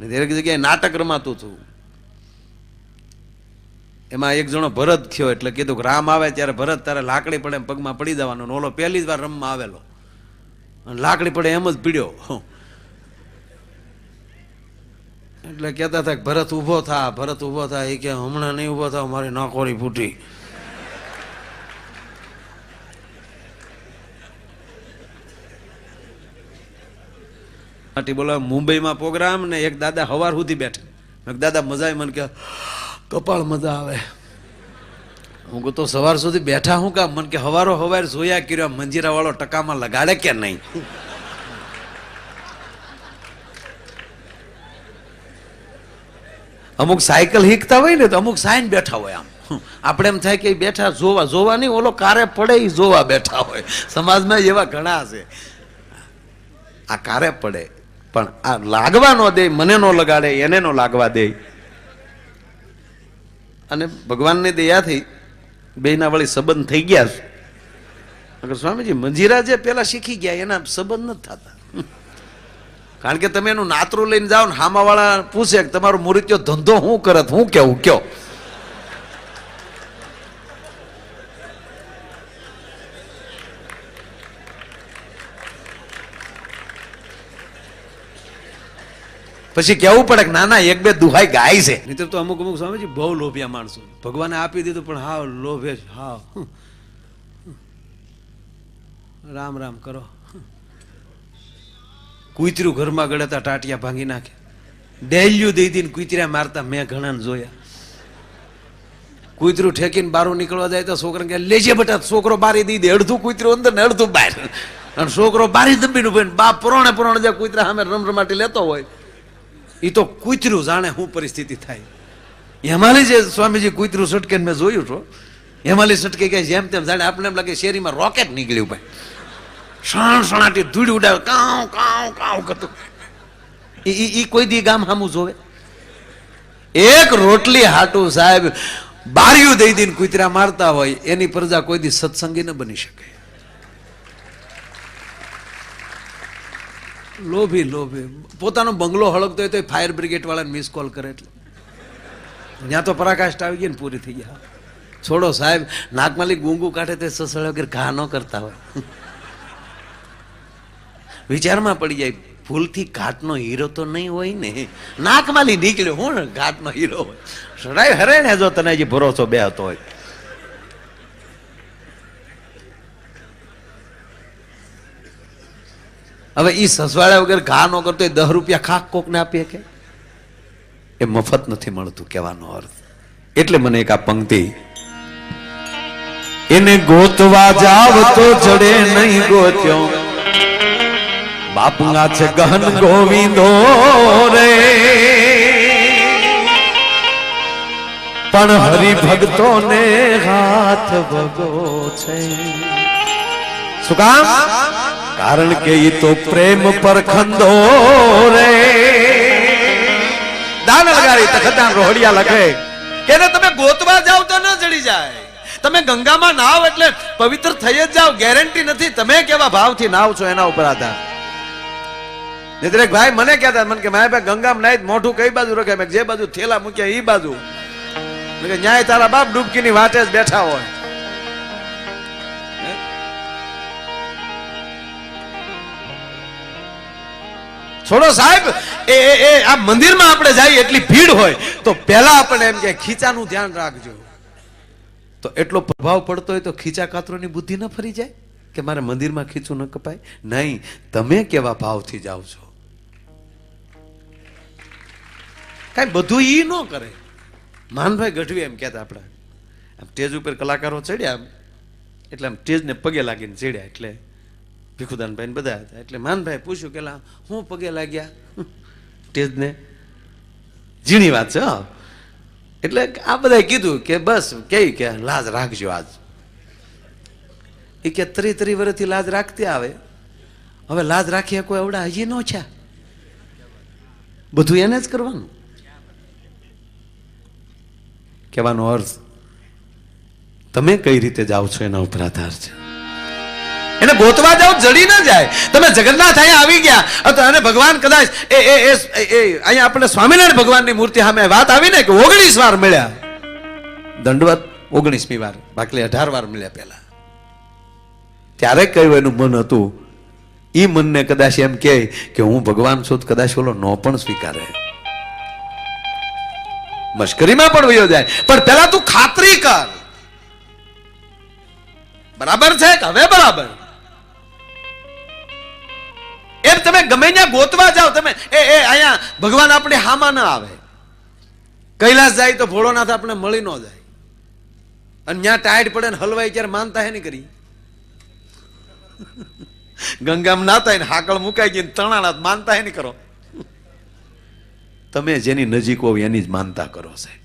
ને દરેક જગ્યાએ નાટક રમાતું હતું. એમાં એક જણો ભરત થયો એટલે કીધું કે રામ આવે ત્યારે ભરત તારે લાકડી પડે પગમાં પડી જવાનો. ઓલો પહેલી જ વાર રમવા આવેલો. અને લાકડી પડે એમ જ પીડ્યો. એટલે કહેતા હતા ભરત ઊભો થા, ભરત ઊભો થા. એ કે હમણાં નહીં ઊભો થાવ, મારી નાકોરી ફૂટી. માટે બોલા, મુંબઈમાં પ્રોગ્રામ ને એક દાદા હવાર સુધી બેઠા. દાદા, મજા આવી. મને કે કપાળ મજા આવે. હું તો સવાર સુધી બેઠા હું કામ? મને કે હવારો હવાર જોયા કર્યો મંજીરા વાળો ટકામાં લગાડે કે નહીં? અમુક સાયકલ હીકતા હોય ને તો અમુક સાઈન બેઠા હોય આમ. આપણે એમ થાય કે બેઠા જોવા જોવા નહીં, ઓલો કારે પડે એ જોવા બેઠા હોય. સમાજમાં એવા ઘણા છે. આ કારે પડે. પણ આ લાગવા ન દે, મને નો લગાડે, એને નો લાગવા દે. અને ભગવાનની દયાથી બેના વળી સંબંધ થઈ ગયા છે. અગર સ્વામીજી, મંજીરા જે પેલા શીખી ગયા, એના સંબંધ નથી થતા. કારણ કે તમે એનું નાતરું લઈને જાઓ ને, હામાવાળા પૂછે કે તમારું મૂર્તિઓ ધંધો શું કરત હું કેવું? કયો? પછી કેવું પડે કે ના ના, એક બે દુહાઈ ગાય છે. નહીં તો અમુક અમુક સ્વામીજી બહુ લોભિયા માણસો ભગવાને આપી દીધું, પણ હા લોભે જ હા રામ રામ કરો. કૂતરું ઘરમાં ગળતા ટાટિયા ભાંગી નાખે. ડેલ્યું દઈ દઈને કુતર્યા મારતા મેં ઘણાને જોયા. કુતરું ઠેકીને બારું નીકળવા જાય તો છોકરાને કે લેજે બેટા, છોકરો બારી દઈ દે, અડધું કુતરું અંદર ને અડધું બહાર અને છોકરો બારી દંબીનું ભાઈ બાપ પુરાણે પુરાણે જે કુતરા સામે રમરમાટી લેતો હોય એ તો કૂતરું જાણે શું પરિસ્થિતિ થાય. હેમાલી જે સ્વામીજી કૂતરું સટકે મેં જોયું છો હેમાલી સટકે કે જેમ તેમ જાણે આપણે એમ લાગે શેરીમાં રોકેટ નીકળ્યું ભાઈ. સણ સણાટી ધૂળ ઉડાવે, કાઉ કાઉ કાઉ કરતું. એ કોઈ દી ગામ સામું જોવે? એક રોટલી હાટું સાહેબ બારીઓ દઈ દઈને કૂતરા મારતા હોય, એની પ્રજા કોઈ દી સત્સંગી ન બની શકે. લોભી લોભી. પોતાનો બંગલો હળગતો હોય તો ફાયર બ્રિગેડ વાળાને મિસ કોલ કરે એટલે. ત્યાં તો પરાકાષ્ઠ આવી ગઈ ને પૂરી થઈ ગયા. છોડો સાહેબ નાકમાલી ગુંગુ કાઢે તે સસળ વગેરે ઘા ન કરતા હોય. વિચારમાં પડી જાય, ભૂલથી ઘાટનો હીરો તો નહીં હોય ને. નાકમાલી નીકળ્યો, હું ઘાટનો હીરો હોય. સડાય હરે ને જો તને હજી ભરોસો બે હતો હોય. હવે એ સસવાળા વગર ઘા ન કરતો દસ રૂપિયા ખાક કોકને આપીએ કે? એ મફત નથી મળતું, કહેવાનો અર્થ. એટલે મને એક આ પંક્તિ, એને ગોતવા જાવ તો જડે નહીં ગોત્યો. બાપુના છે ગહન ગોવિંદો રે. પણ હરિભક્તો ને હાથ ભગો છે. શું કામ? કારણ કે એ તો પ્રેમ પર ખંદો રે. દાન લગાડી તખતદાન રોહડિયા લખે. કે તમે ગોતવા જાવ તો ન જડી જાય. તમે ગંગામાં નાવ એટલે પવિત્ર થઈ જ જાવ ગેરંટી નથી. તમે કેવા ભાવથી નાવ છો એના ઉપર આધાર? નિદ્રેક ભાઈ મને કહેતા મને કે મારા ભાઈ ગંગામાં નાય મોઢું કઈ બાજુ રખે? જે બાજુ થેલા મૂક્યા એ બાજુ. કીધું, ન્યાય તારા બાપ ડૂબકીની વાટે જ બેઠા હોય. છોડો સાહેબ, એ એ આ મંદિરમાં આપણે જઈએ એટલી ભીડ હોય, તો પહેલા આપણે એમ કે ખીચાનું ધ્યાન રાખજો. તો એટલો પ્રભાવ પડતો હોય તો ખીચા કાતરોની બુદ્ધિ ન ફરી જાય? કે મારે મંદિરમાં ખીચું ન કપાય? નહીં, તમે કેવા ભાવથી જાઓ છો? કાંઈ બધું ઈ ન કરે. માનભાઈ ગઢવી એમ કહેતા આપણા. આમ સ્ટેજ ઉપર કલાકારો ચડ્યા એટલે આમ સ્ટેજને પગે લાગીને ચડ્યા, એટલે ભીખુદાનભાઈ બધા હતા. એટલે માનભાઈ પૂછ્યું કે હું પગે લાગ્યા? ટેજને ઝીણી વાત છે. એટલે આ બધાએ કીધું કે બસ કે કે લાજ રાખજો આજ. એ કે ત્રી ત્રી વર્ષથી લાજ રાખતી આવે. હવે લાજ રાખીએ કોઈ એવડા હજી ન છે બધું એને જ કરવાનું. કહેવાનો અર્થ, તમે કઈ રીતે જાઓ છો એના ઉપર આધાર છે? એને ગોતવા જાઓ, જડી ન જાય. તમે જગન્નાથ અહીંયા આવી ગયા. અને ભગવાન કદાચ એ એ એ અહીંયા આપણે સ્વામિનારાયણ ભગવાનની મૂર્તિ સામે વાત આવી ને કે ઓગણીસ વાર મળ્યા. દંડવત ઓગણીસમી વાર, બાકી અઢાર વાર મળ્યા પહેલા. ત્યારે કયું એનું મન હતું એ મનને કદાચ એમ કહે કે હું ભગવાન છું કદાચ ઓલો નો પણ સ્વીકારે. મશ્કરીમાં પણ વયો જાય. પણ પેલા તું ખાતરી કર. બરાબર છે કે હવે બરાબર? તમે ગમે ત્યાં ગોતવા જાઓ, તમે એ એ, અહીંયા ભગવાન આપણે હામાં ન આવે. કૈલાસ જાય તો ભોળોનાથ આપણે મળી ન જાય. અને ત્યાં ટાઈટ પડે ને હલવાઈ ત્યારે માનતા હે નહીં કરી. ગંગામાં નાતા ને હાકળ મુકાઈ ગઈ તણાણા માનતા હે નહીં કરો. તમે જેની નજીક હોવ એની જ માનતા કરો છે.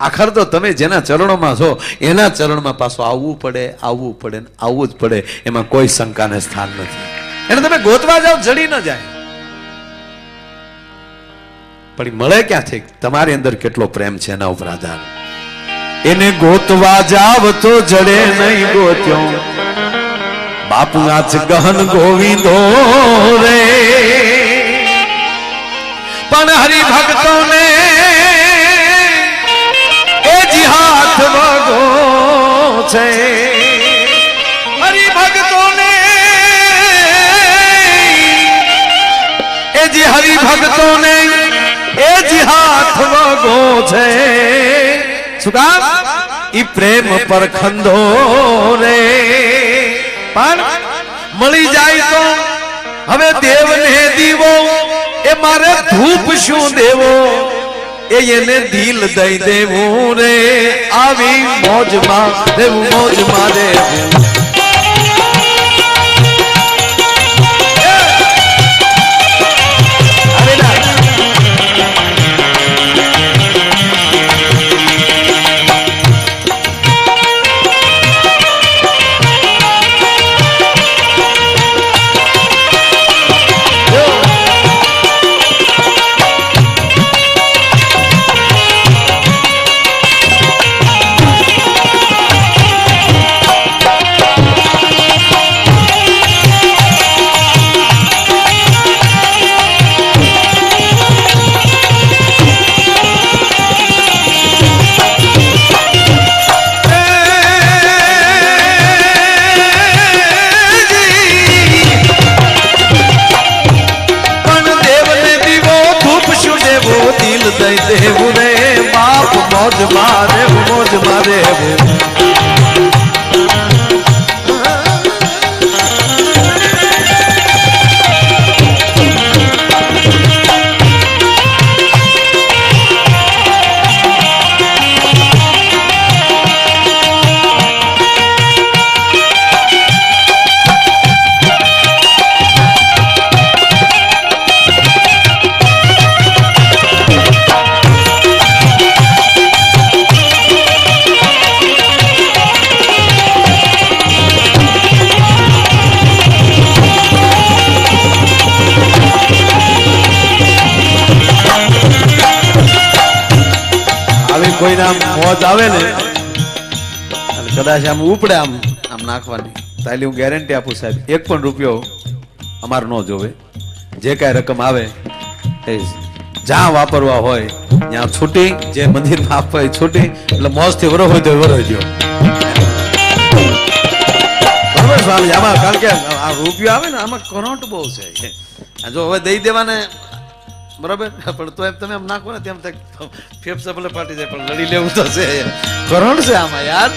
આખર તો તમે જેના ચરણોમાં છો, એના ચરણમાં પાછું આવવું પડે આવવું પડે ને આવવું જ પડે. એમાં કોઈ શંકાને સ્થાન નથી. એને તમે ગોતવા જાઓ, જડી ન જાય. પણ મળે ક્યાંથી? તમારી અંદર કેટલો પ્રેમ છે એના ઉપર આધાર એને ગોતવા જાવ તો જડે નહીં ગોત્યો. બાપુ આજ ગહન ગોવિંદો રે. પણ હરિભક્તોને એ જી હાથ વગો છે. જી ને એ જી હાથ વગો છે. શું કામ? ઈ પ્રેમ પર ખંધો રે. પણ મળી જાય તો હવે દેવને દીવો, એ મારે ધૂપ શું દેવો? એ એને દિલ દઈ દેવું રે. આવી મોજમાં, દેવું મોજમાં દેવું. કોઈને આમ મોજ આવે ને, અને કદાચ આમ ઉપડે આમ આમ નાખવાની. તાલી હું ગેરંટી આપું સાહેબ, એક પણ રૂપિયો અમાર ન જોવે. જે કાંઈ રકમ આવે, એ જ્યાં વાપરવા હોય, ત્યાં છૂટી, જે મંદિરમાં આપવા હોય છૂટી, એટલે મોજથી વરો હોય તો વરો ગયો. આમાં કારણ કે આ રૂપિયો આવે ને, આમાં કરંટ બહુ છે. જો હવે દઈ દેવાને બરાબર? પણ તો એમ તમે એમ નાખો ને તેમ ફેફસા ભલે ફાટી જાય, પણ લડી લેવું તો છે. કરણ છે આમાં, યાર.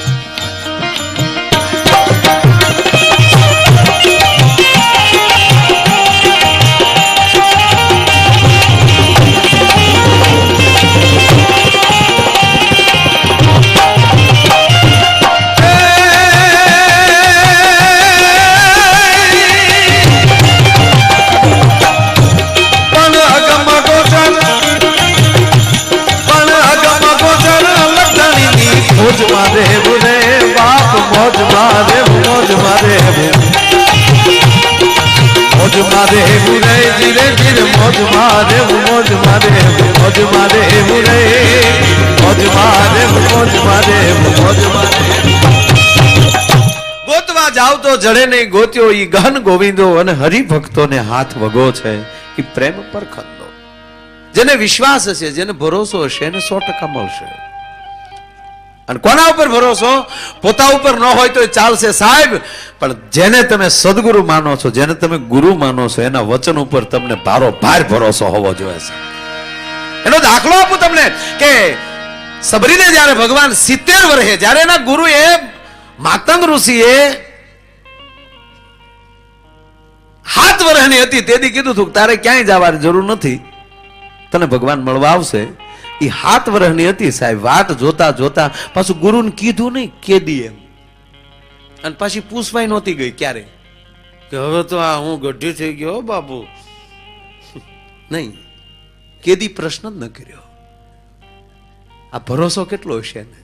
ગોતવા આવતો જડે નહીં ગોત્યો ઈ ગહન ગોવિંદો અને હરિભક્તોને હાથ વગો છે એ પ્રેમ પર ખંદો. જેને વિશ્વાસ હશે, જેને ભરોસો હશે, એને સો ટકા મળશે. અને કોના ઉપર ભરોસો? પોતા ઉપર ન હોય તો ચાલશે સાહેબ, પણ જેને તમે સદગુરુ માનો છો, જેને તમે ગુરુ માનો છો, એના વચન ઉપર તમને ભારો ભાર ભરોસો હોવો જોઈએ છે એનો દાખલો આપું તમને કે સબરીને જ્યારે ભગવાન સિત્તેર વર્ષે જ્યારે એના ગુરુએ માતંગ ઋષિએ હાથ વર્ષની હતી તેથી કીધું હતું તારે ક્યાંય જવાની જરૂર નથી. તને ભગવાન મળવા આવશે. એ હાથ વર્ષની હતી સાહેબ વાત જોતા જોતા પાછું ગુરુને કીધું નહીં કેદી એમ. અને પાછી પૂછવાય નહોતી ગઈ ક્યારે. કે હવે તો આ હું ગઢી થઈ ગયો બાપુ. નહીં. કેદી પ્રશ્ન જ ન કર્યો. આ ભરોસો કેટલો હશે ને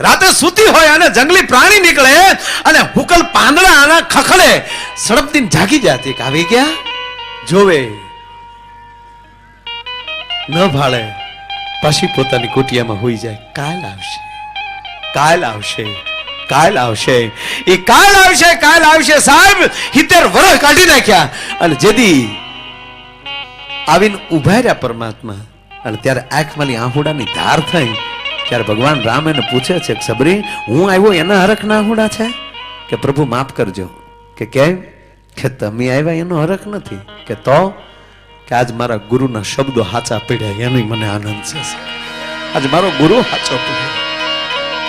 રાતે સૂતી હોય અને જંગલી પ્રાણી નીકળે અને હુકલ પાંદડા આના ખખડે સડપદીન જાગી જાતી. કે આવી ગયા? જોવે. ન ભાળે. પાછી પોતાની કુટિયામાં હોઈ જાય. કાલ આવશે. કાલ આવશે. કાલ આવશે. એ કાલ આવશે કાલ આવશે સાહેબ. હિતેર વરસ કાઢી નાખ્યા. અને જેદી આવીને ઊભા રહ્યા પરમાત્મા. અને ત્યારે આંખમાંની આહુડાની ધાર થઈ. ત્યારે ભગવાન રામ એને પૂછે છે કે સબરી, હું આવ્યો એના હરખ ના આહુડા છે? કે પ્રભુ માફ કરજો. કે કેમ? કે તમે આવ્યા એનો હરખ નથી. કે તો? કે આજ મારા ગુરુના શબ્દો હાચા પીડ્યા એનો મને આનંદ છે. આજ મારો ગુરુ હાચો પડ્યો.